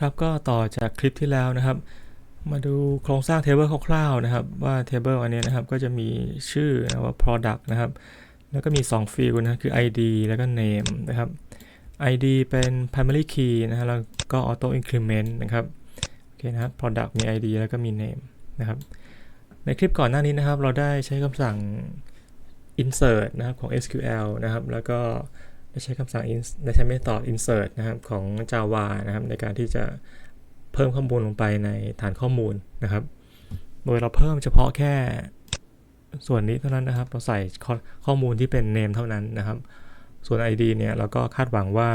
ครับก็ต่อจากคลิปที่แล้วนะครับ มาดูโครงสร้างเทเบิลคร่าวๆนะครับ ว่าเทเบิลอันนี้นะครับก็จะมีชื่อนะว่า product นะครับ แล้วก็มี2ฟิลด์นะคือ id แล้วก็ name นะครับ id เป็น primary key นะฮะแล้วก็ auto increment นะครับโอเคนะครับ product มี id แล้วก็มี name นะครับในคลิปก่อนหน้านี้นะครับ เราได้ใช้คำสั่ง insert นะครับของ SQL นะครับ แล้วก็ ได้ใช้คำสั่ง ins ได้ใช้ method insert นะครับของ Java นะครับในการที่จะเพิ่มข้อมูลลงไปในฐานข้อมูลนะครับ โดยเราเพิ่มเฉพาะแค่ส่วนนี้เท่านั้นนะครับ เราใส่ข้อขอมูลที่เป็น name เท่านั้นนะครับ ส่วน ID เนี่ยเราก็คาดหวังว่า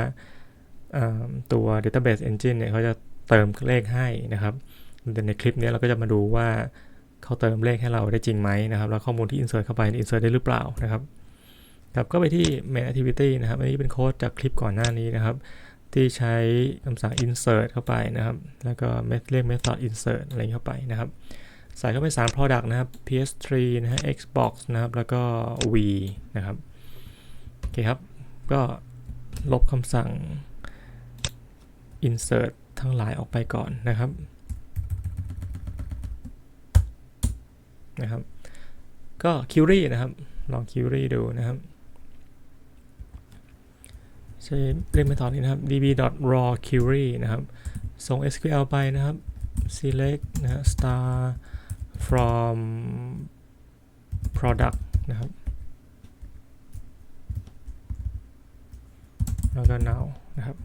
อ่าตัว database engine เนี่ยเขาจะเติมเลขให้นะครับแต่ในคลิปนี้เราก็จะมาดูว่าเขาเติมเลขให้เราได้จริงไหมนะครับ แล้วข้อมูลที่ insert เข้าไป insert ได้หรือเปล่านะครับ ครับก็ไปที่ main activity นะครับ อันนี้เป็นโค้ดจากคลิปก่อนหน้านี้นะครับ ที่ใช้คำสั่ง insert เข้าไปนะครับ แล้วก็เรียก method insert อะไรเข้าไปนะครับ ใส่เข้าไป 3 product นะครับ PS3 นะฮะ Xbox นะครับ แล้วก็ V นะครับ โอเคครับ ก็ลบคำสั่ง insert ทั้งหลายออกไปก่อนนะครับ นะครับ ก็ query นะครับ ลอง query ดูนะครับ ใช้เรียกเมธอดนี้นะครับ db.raw query นะครับ ส่ง SQL ไปนะครับ select นะฮะ star from product นะครับ แล้วก็ now นะครับ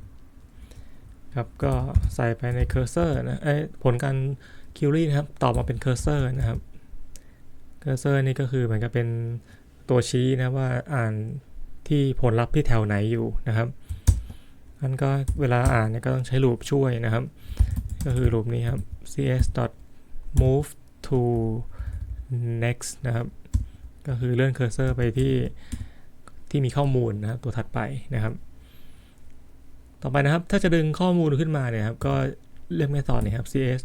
ครับ ก็ใส่ไปใน cursor นะเอ้ยผลการ query นะครับ ตอบมาเป็น cursor นะครับ cursor นี่ก็คือเหมือนกับเป็นตัวชี้นะว่าอ่าน ที่ผลลัพธ์ที่แถวไหนอยู่นะครับนั้นก็เวลาอ่านเนี่ยก็ต้องใช้ลูปช่วยนะครับ ก็คือลูปนี้ครับ cs move to next นะครับ ก็คือเลื่อนเคอร์เซอร์ไปที่ที่มีข้อมูลนะครับตัวถัดไปนะครับ ต่อไปนะครับถ้าจะดึงข้อมูลขึ้นมาเนี่ยครับก็เรียกเมธอดนี่ครับ cs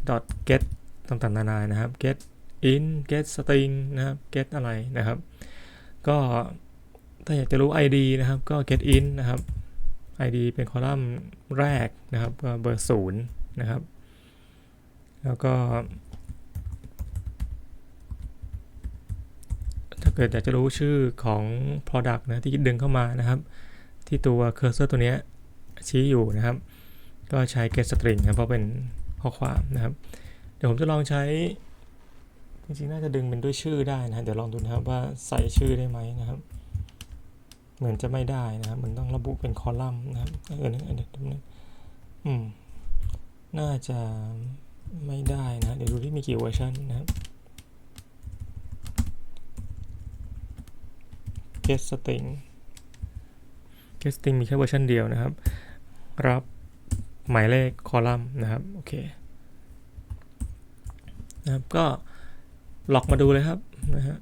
get ต่างๆนานานะครับ get in get string นะครับ get อะไรนะครับ ก็ ถ้าอยากจะรู้ id นะครับก็ get in นะครับ id เป็นคอลัมน์แรกนะครับก็เบอร์ศูนย์นะครับ แล้วก็ ถ้าเกิดอยากจะรู้ชื่อของ product นะที่ดึงเข้ามานะครับ ที่ตัว cursor ตัวนี้ชี้อยู่นะครับ ก็ใช้ get string นะเพราะเป็นข้อความนะครับ เดี๋ยวผมจะลองใช้ จริงๆ น่าจะดึงเป็นด้วยชื่อได้นะเดี๋ยวลองดูนะครับว่าใส่ชื่อได้ไหมนะครับ เหมือนจะไม่ได้นะครับมันต้องระบุเป็นคอลัมน์นะครับเออนึงเออนึงอืมน่าจะไม่ได้นะเดี๋ยวดูที่มีกี่เวอร์ชันนะครับ get string get string มีแค่เวอร์ชันเดียวนะครับ รับหมายเลขคอลัมน์นะครับโอเคนะครับก็ล็อกมาดูเลยครับนะฮะ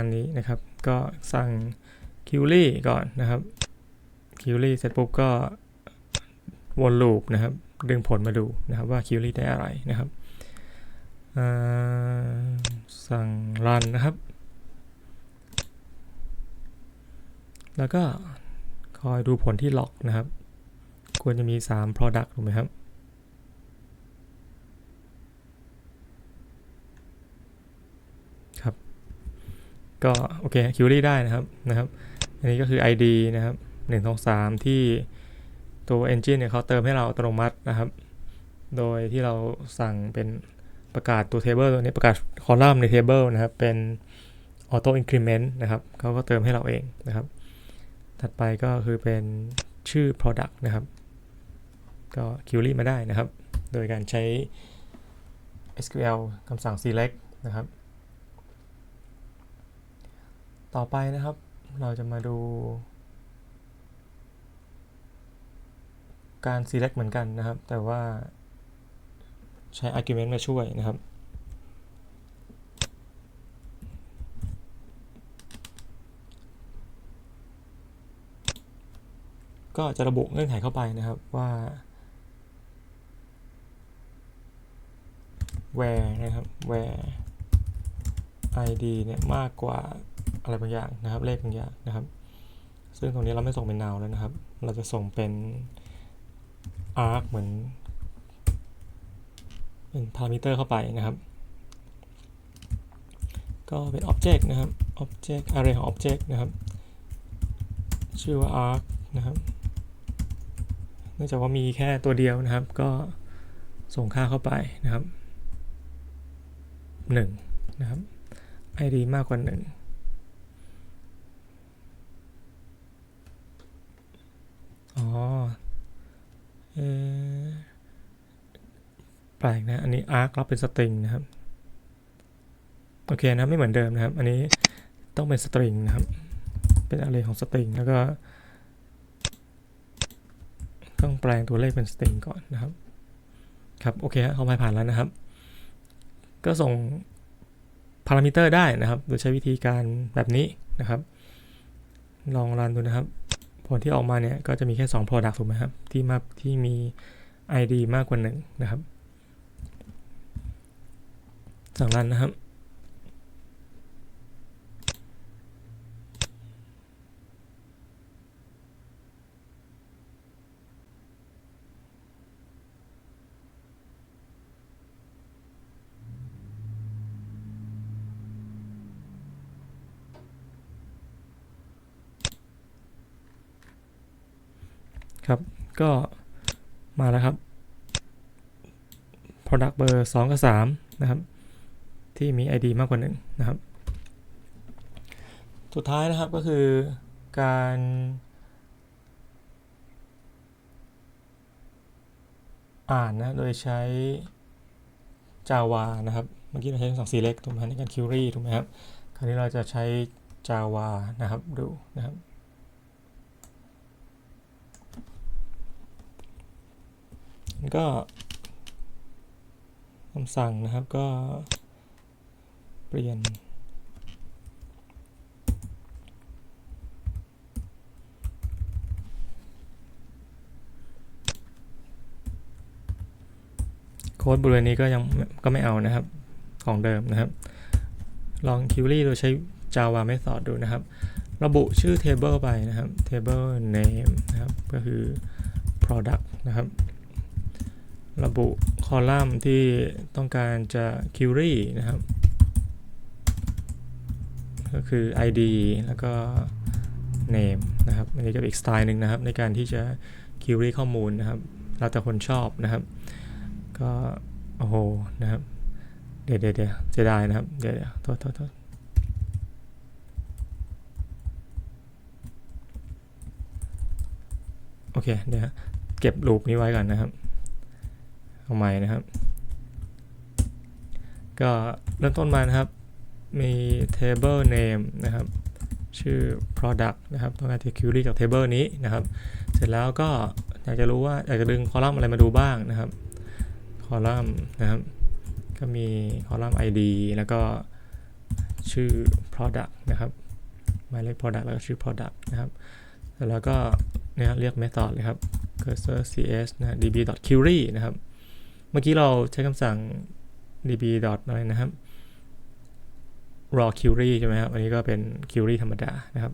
ประมาณนี้นะครับ ก็สั่ง query ก่อนนะครับ query เสร็จปุ๊บก็วนลูปนะครับ ดึงผลมาดูนะครับว่า query ได้อะไรนะครับสั่ง run นะครับ แล้วก็คอยดูผลที่ล็อกนะครับ ควรจะมี 3 product ถูกไหมครับ ก็โอเค query ได้นะครับนะครับ อันนี้ก็คือ ID นะครับ1 2 3 ที่ตัว engine เนี่ยเขาเติมให้เราอัตโนมัตินะครับ โดยที่เราสั่งเป็นประกาศตัว table ตัวนี้ประกาศคอลัมน์ใน table นะครับ เป็น auto increment นะครับเขาก็เติมให้เราเองนะครับ ถัดไปก็คือเป็นชื่อ product นะครับ ก็ query มาได้นะครับ โดยการใช้ SQL คำสั่ง select นะครับ ต่อไปนะครับ เราจะมาดู การ select เหมือนกันนะครับ แต่ว่าใช้ argument มาช่วยนะครับ ก็จะระบุเงื่อนไขเข้าไปนะครับว่า where นะครับ where id เนี่ยมากกว่า อะไรบางอย่างนะครับ เลขบางอย่างนะครับ ซึ่งตรงนี้เราไม่ส่งเป็น now แล้วนะครับ เราจะส่งเป็น arg เหมือน เป็นพารามิเตอร์เข้าไปนะครับ ก็เป็น object นะครับ object array ของ object นะครับ ชื่อว่า arg นะครับเนื่องจากว่ามีแค่ตัวเดียวนะครับ ก็ส่งค่าเข้าไปนะครับ 1 นะครับ id มากกว่า 1 อ๋อ เออแปลกนะ อันนี้ arg รับเป็นสตริงนะครับ โอเคนะ ไม่เหมือนเดิมนะครับ อันนี้ต้องเป็นสตริงนะครับ เป็นอะไรของสตริง แล้วก็ ต้องแปลงตัวเลขเป็นสตริงก่อนนะครับ ครับ โอเคฮะเข้าไปผ่านแล้วนะครับ ก็ส่งพารามิเตอร์ได้นะครับ โดยใช้วิธีการแบบนี้นะครับ ลองรันดูนะครับ ผลที่ออกมาเนี่ยก็จะมีแค่ 2 Product ถูกไหมครับ ที่มาที่มี ID มากกว่า1นะครับสั่งรันนะครับ ครับ ก็มาแล้วครับ product เบอร์2กับ3นะครับ ที่มี ID มากกว่า1นะครับ สุดท้ายนะครับก็คือการอ่านนะโดยใช้ Java นะครับ เมื่อกี้เราใช้สั่ง select ถูกไหมในการ query ถูกไหมครับ คราวนี้เราจะใช้ Java นะครับดูนะครับ ก็คำสั่งนะครับก็เปลี่ยน โค้ดบริเวณนี้ก็ยังก็ไม่เอานะครับของเดิมนะครับ ลอง query โดยใช้ Java method ดูนะครับ ระบุชื่อ table ไปนะครับ table name นะครับ ก็คือ product นะครับ ระบุคอลัมน์ที่ต้องการจะ query นะครับ ก็คือ id แล้วก็ name นะครับ อันนี้ก็อีกสไตล์หนึ่งนะครับ ในการที่จะ query ข้อมูลนะครับ เราแต่คนชอบนะครับ ก็ โอ้โห นะครับ เดี๋ยวเดี๋ยวเดี๋ยวเสียดายนะครับเดี๋ยวเดี๋ยวโทษโทษโทษโอเค เดี๋ยวเก็บลูปนี้ไว้ก่อนนะครับ เอาใหม่นะครับ ก็เริ่มต้นมานะครับ มี table name นะครับ ชื่อ product นะครับต้องการจะ query จาก table นี้นะครับ เสร็จแล้วก็อยากจะรู้ว่าอยากจะดึงคอลัมน์อะไรมาดูบ้างนะครับ คอลัมน์นะครับ ก็มีคอลัมน์ ID แล้วก็ชื่อ product นะครับหมายเลข product แล้วก็ชื่อ product นะครับเสร็จแล้วก็เนี่ยเรียก method เลยครับ cursor cs นะ db.query นะครับ เมื่อกี้เราใช้คำสั่ง db. อะไรนะครับ raw query ใช่ไหมครับ อันนี้ก็เป็น query ธรรมดานะครับ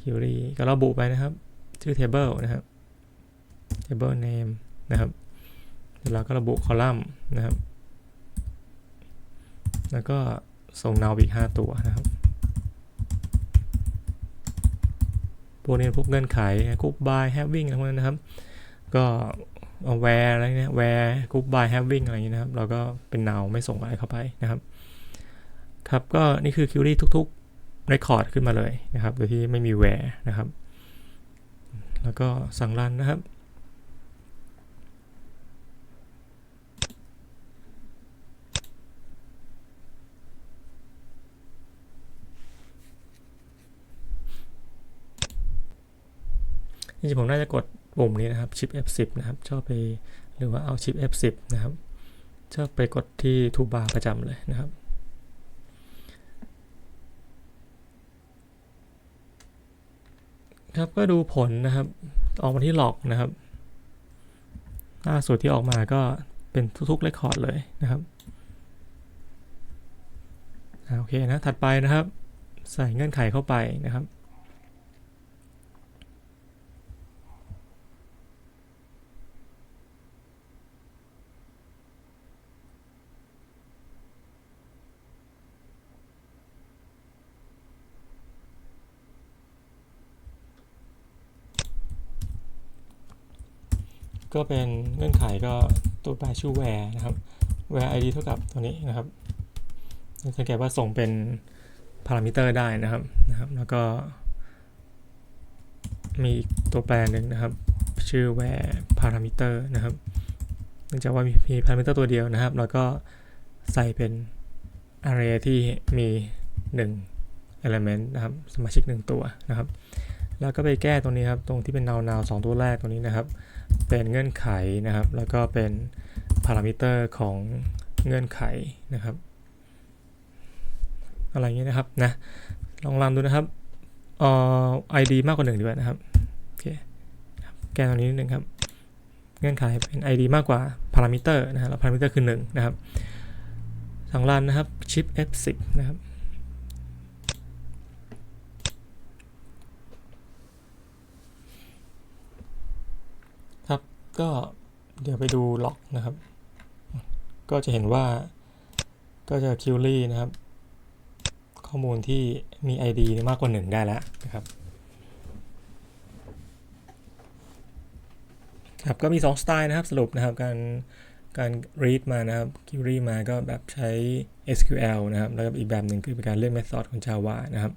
query ก็ระบุไปนะครับ ชื่อ table นะครับ table name นะครับเร็จแล้วก็ระบุคอลัมน์นะครับ แล้วก็ส่ง now อีก 5 ตัวนะครับพวกนี้พวกเงื่อนไข group by having อะไรพวกนั้นนะครับ ก็ เอา where อะไรเนี่ย where group by having อะไรอย่างนี้นะครับ เราก็เป็น now ไม่ส่งอะไรเข้าไปนะครับ ครับก็นี่คือ query ทุกๆ record ขึ้นมาเลยนะครับ โดยที่ไม่มี where นะครับ แล้วก็สั่งรันนะครับจริงๆผมน่าจะกด ปุ่มนี้นะครับชิป F10 นะครับ ชอบไปหรือว่าเอาชิป F10 นะครับ ชอบไปกดที่ทูบาร์ประจำเลยนะครับครับก็ดูผลนะครับ ออกมาที่หลอกนะครับ ล่าสุดที่ออกมาก็เป็นทุกๆเรคคอร์ดเลยนะครับอ่าโอเคนะถัดไปนะครับ ใส่เงื่อนไขเข้าไปนะครับ ก็เป็นเงื่อนไขก็ตัวแปรชื่อ where นะครับ where id เท่ากับตัวนี้นะครับสังเกตว่าส่งเป็นพารามิเตอร์ได้นะครับนะครับ แล้วก็ มีตัวแปรหนึ่งนะครับ ชื่อ where parameter นะครับเนื่องจากว่ามีพารามิเตอร์ตัวเดียวนะครับ แล้วก็ใส่เป็น array ที่มี 1 element นะครับ สมาชิก 1 ตัวนะครับ แล้วก็ไปแก้ตรงนี้ครับ ตรงที่เป็น now now สองตัวแรกตรงนี้นะครับ เป็นเงื่อนไขนะครับ แล้วก็เป็นพารามิเตอร์ของเงื่อนไขนะครับ อะไรเงี้ยนะครับนะลองรันดูนะครับเอ่อ id มากกว่า 1ดีกว่านะครับโอเคแก้ตรงนี้นิดนึงครับ เงื่อนไขเป็น id มากกว่าพารามิเตอร์นะฮะแล้วพารามิเตอร์คือ1นะครับสั่งรันนะครับ chip f10 นะครับ ครับ ก็เดี๋ยวไปดูล็อกนะครับ ก็จะเห็นว่าก็จะคิวรี่นะครับ ข้อมูลที่มี ID มากกว่า1ได้แล้วนะครับครับก็มี 2 สไตล์นะครับสรุปนะครับการการ read มานะครับ query มาก็แบบใช้ SQL นะครับ แล้วก็อีกแบบหนึ่งคือเป็นการเรียก method ของ Java นะครับ